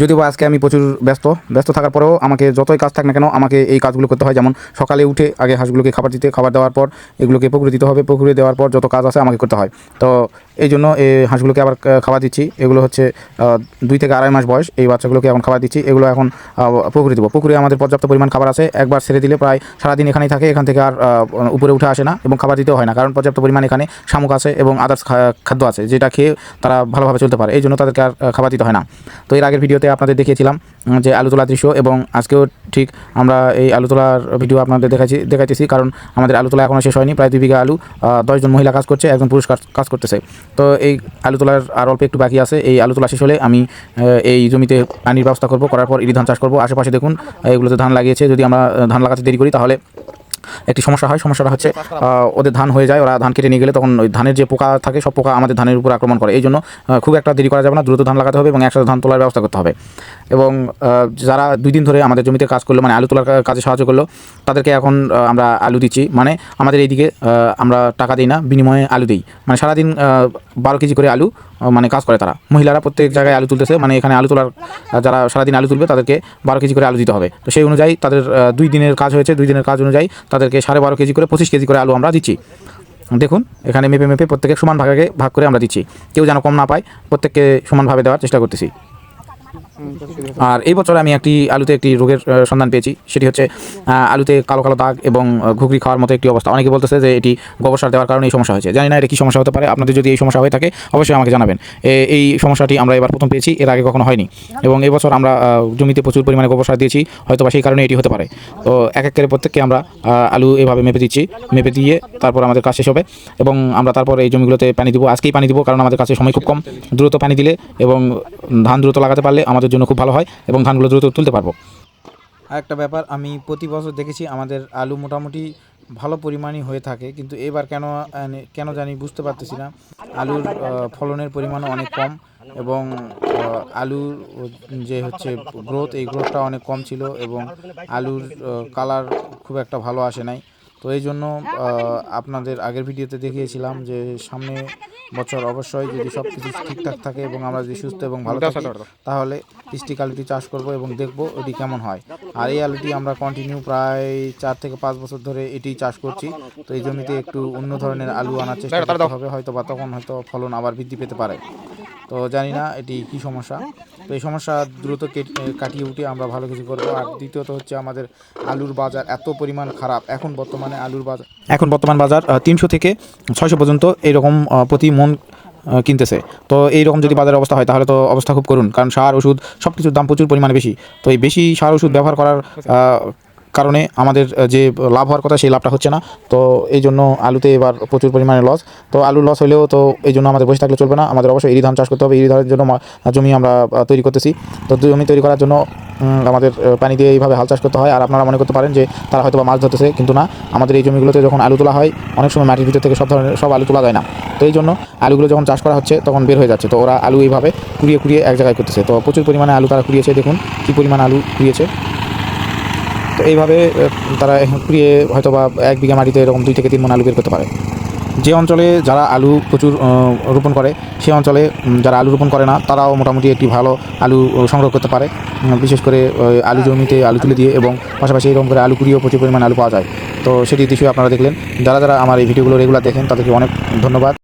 যদিও আজকে আমি প্রচুর ব্যস্ত ব্যস্ত থাকার পরেও আমাকে যতই কাজ থাক না কেন আমাকে এই কাজগুলো করতে হয়। যেমন সকালে উঠে আগে হাঁসগুলোকে খাবার দিতে, খাবার দেওয়ার পর এগুলোকে পুকুরে দিতে হবে। পুকুরে দেওয়ার পর যত কাজ আছে আমাকে করতে হয়। তো এই জন্য এই হাঁসগুলোকে আবার খাবার দিচ্ছি। এগুলো হচ্ছে দুই থেকে আড়াই মাস বয়স। এই বাচ্চাগুলোকে এখন খাবার দিচ্ছি। এগুলো এখন পুকুরে দেবো। পুকুরে আমাদের পর্যাপ্ত পরিমাণ খাবার আছে। একবার ছেড়ে দিলে প্রায় সারাদিন এখানেই থাকে। এখান থেকে আর উপরে উঠে আসে না এবং খাবার দিতেও হয় না। কারণ পর্যাপ্ত পরিমাণ এখানে শামুক আছে এবং আদার্স খাদ্য আছে যেটা খেয়ে তারা ভালোভাবে চলতে পারে। এই জন্য তাদেরকে আর খাবার দিতে হয় না। তো এর আগের ভিডিওতে আপনাদের দেখিয়েছিলাম যে আলু তোলার দৃশ্য এবং আজকেও ঠিক আমরা এই আলু তোলার ভিডিও আপনাদের দেখাচ্ছি দেখাইতেছি। কারণ আমাদের আলু তোলা এখনও শেষ হয়নি, প্রায় দুই বিঘা আলু দশজন মহিলা কাজ করছে, একজন পুরুষ কাজ- কাজ করতেছে। তো এই আলু তোলার আর অল্প একটু বাকি আছে, এই আলু তোলা শেষ হলে আমি এই জমিতে পানির ব্যবস্থা করব, করার পর ইরি ধান চাষ করব। আশেপাশে দেখুন এগুলোতে ধান লাগিয়েছে, যদি আমরা ধান লাগাতে দেরি করি তাহলে একটি সমস্যা হয়। সমস্যাটা হচ্ছে ওদের ধান হয়ে যায়, ওরা ধান কেটে নিয়ে গেলে তখন ওই ধানের যে পোকা থাকে, সব পোকা আমাদের ধানের উপর আক্রমণ করে। এই জন্য খুব একটা দেরি করা যাবে না, দ্রুত ধান লাগাতে হবে এবং একসাথে ধান তোলার ব্যবস্থা করতে হবে। এবং যারা দুই দিন ধরে আমাদের জমিতে কাজ করল মানে আলু তোলার কাজে সাহায্য করল, তাদেরকে এখন আমরা আলু দিচ্ছি। মানে আমাদের এইদিকে আমরা টাকা দিই না, বিনিময়ে আলু দিই। মানে সারাদিন বারো কেজি করে আলু মানে কাজ করে তারা। মহিলারা প্রত্যেক জায়গায় আলু তুলতেছে মানে এখানে আলু তোলার যারা সারাদিন আলু তুলবে তাদেরকে বারো কেজি করে আলু দিতে হবে। তো সেই অনুযায়ী তাদের দুই দিনের কাজ হয়েছে, দুই দিনের কাজ অনুযায়ী তাদেরকে সাড়ে বারো কেজি করে, পঁচিশ কেজি করে আলু আমরা দিচ্ছি। দেখুন, এখানে মেপে মেপে প্রত্যেকে সমান ভাগে ভাগ করে আমরা দিচ্ছি। কেউ যেন কম না পায়, প্রত্যেককে সমানভাবে দেওয়ার চেষ্টা করতেছি। আর এই বছর আমি একটি আলুতে একটি রোগের সন্ধান পেয়েছি। সেটি হচ্ছে আলুতে কালো কালো দাগ এবং ঘুগরি খাওয়ার মতো একটি অবস্থা। অনেকে বলতেছে যে এটি গোবর সার দেওয়ার কারণে এই সমস্যা হয়েছে। জানি না এটা কী সমস্যা হতে পারে। আপনাদের যদি এই সমস্যা হয়ে থাকে, অবশ্যই আমাকে জানাবেন। এই সমস্যাটি আমরা এবার প্রথম পেয়েছি। এর আগে কখনো হয়নি। এবং এই বছর আমরা জমিতে প্রচুর পরিমাণে গোবর সার দিয়েছি। হয়তো বা সেই কারণে এটি হতে পারে। তো এক এক করে প্রত্যেককে আমরা আলু এভাবে মেপে দিচ্ছি। মেপে দিয়ে তারপর আমাদের কাজ শেষ হবে। এবং আমরা তারপর এই জমিগুলোতে পানি দিব। আজকেই পানি দিব, কারণ আমাদের কাছে সময় খুব কম। দ্রুত পানি দিলে এবং ধান দ্রুত লাগাতে পারলে আমাদের জন্য খুব ভালো হয় এবং ধানগুলো দ্রুত তুলতে পারব। আর একটা ব্যাপার, আমি প্রতি বছর দেখেছি আমাদের আলু মোটামুটি ভালো পরিমাণই হয়ে থাকে, কিন্তু এবার কেন কেন জানি বুঝতে পারতেছি না। আলুর ফলনের পরিমাণও অনেক কম এবং আলুর যে হচ্ছে গ্রোথ এই গ্রোথটা অনেক কম ছিল এবং আলুর কালার খুব একটা ভালো আসে নাই। তো এই জন্য আপনাদের আগের ভিডিওতে দেখিয়েছিলাম যে সামনে বছর অবশ্যই যদি সব কিছু ঠিকঠাক থাকে এবং আমরা যদি সুস্থ এবং ভালো থাকি তাহলে স্টিক আলুটি চাষ করব এবং দেখব ওটি কেমন হয়। আর এই আলুটি আমরা কন্টিনিউ প্রায় চার থেকে পাঁচ বছর ধরে এটি চাষ করছি। তো এই জমিতে একটু অন্য ধরনের আলু আনার চেষ্টা করতে হবে হয়তো বা তখন হয়তো ফলন আবার বৃদ্ধি পেতে পারে। তো জানি না এটি কি সমস্যা। তো এই সমস্যা দ্রুত কেট- কাটিয়ে উঠে আমরা ভালো কিছু করব। আর দ্বিতীয়ত হচ্ছে আমাদের আলুর বাজার এত পরিমাণ খারাপ। এখন বর্তমানে আলুর বাজার এখন বর্তমান বাজার তিনশো থেকে ছয়শো পর্যন্ত এরকম প্রতি মন কিনতেছে। তো এইরকম যদি বাজারের অবস্থা হয়, তাহলে তো অবস্থা খুব করুন কারণ সার ওষুধ সব কিছুর দাম প্রচুর পরিমাণে বেশি। তো এই বেশি সার ওষুধ ব্যবহার করার কারণে আমাদের যে লাভ হওয়ার কথা, সেই লাভটা হচ্ছে না। তো এই জন্য আলুতে এবার প্রচুর পরিমাণে লস তো আলু লস হলেও তো এই জন্য আমাদের বসে থাকলে চলবে না। আমাদের অবশ্যই ইরি ধান চাষ করতে হবে। ইরি ধানের জন্য জমি আমরা তৈরি করতেছি। তো জমি তৈরি করার জন্য আমাদের পানি দিয়ে এইভাবে হাল চাষ করতে হয়। আর আপনারা মনে করতে পারেন যে তারা হয়তো মাছ ধরতেছে, কিন্তু না। আমাদের এই জমিগুলোতে যখন আলু তোলা হয়, অনেক সময় মাটির ভিতর থেকে সব ধরনের, সব আলু তোলা যায় না। তো এই জন্য আলুগুলো যখন চাষ করা হচ্ছে, তখন বের হয়ে যাচ্ছে। তো ওরা আলু এইভাবে কুড়িয়ে কুড়িয়ে এক জায়গায় করতেছে। তো প্রচুর পরিমাণে আলু তারা কুড়িয়েছে। দেখুন কী পরিমাণ আলু কুড়িয়েছে। এইভাবে তারা কুড়িয়ে হয়তো বা এক বিঘা মাটিতে এরকম দুই থেকে তিন মন আলু বের করতে পারে। যে অঞ্চলে যারা আলু প্রচুর রোপণ করে সেই অঞ্চলে যারা আলু রোপণ করে না, তারাও মোটামুটি একটি ভালো আলু সংগ্রহ করতে পারে। বিশেষ করে আলু জমিতে আলু তুলে দিয়ে এবং পাশাপাশি এরকম করে আলু কুড়িয়েও প্রচুর পরিমাণে আলু পাওয়া যায়। তো সেটি দৃশ্য আপনারা দেখলেন। যারা যারা আমার এই ভিডিওগুলো রেগুলার দেখেন, তাদেরকে অনেক ধন্যবাদ।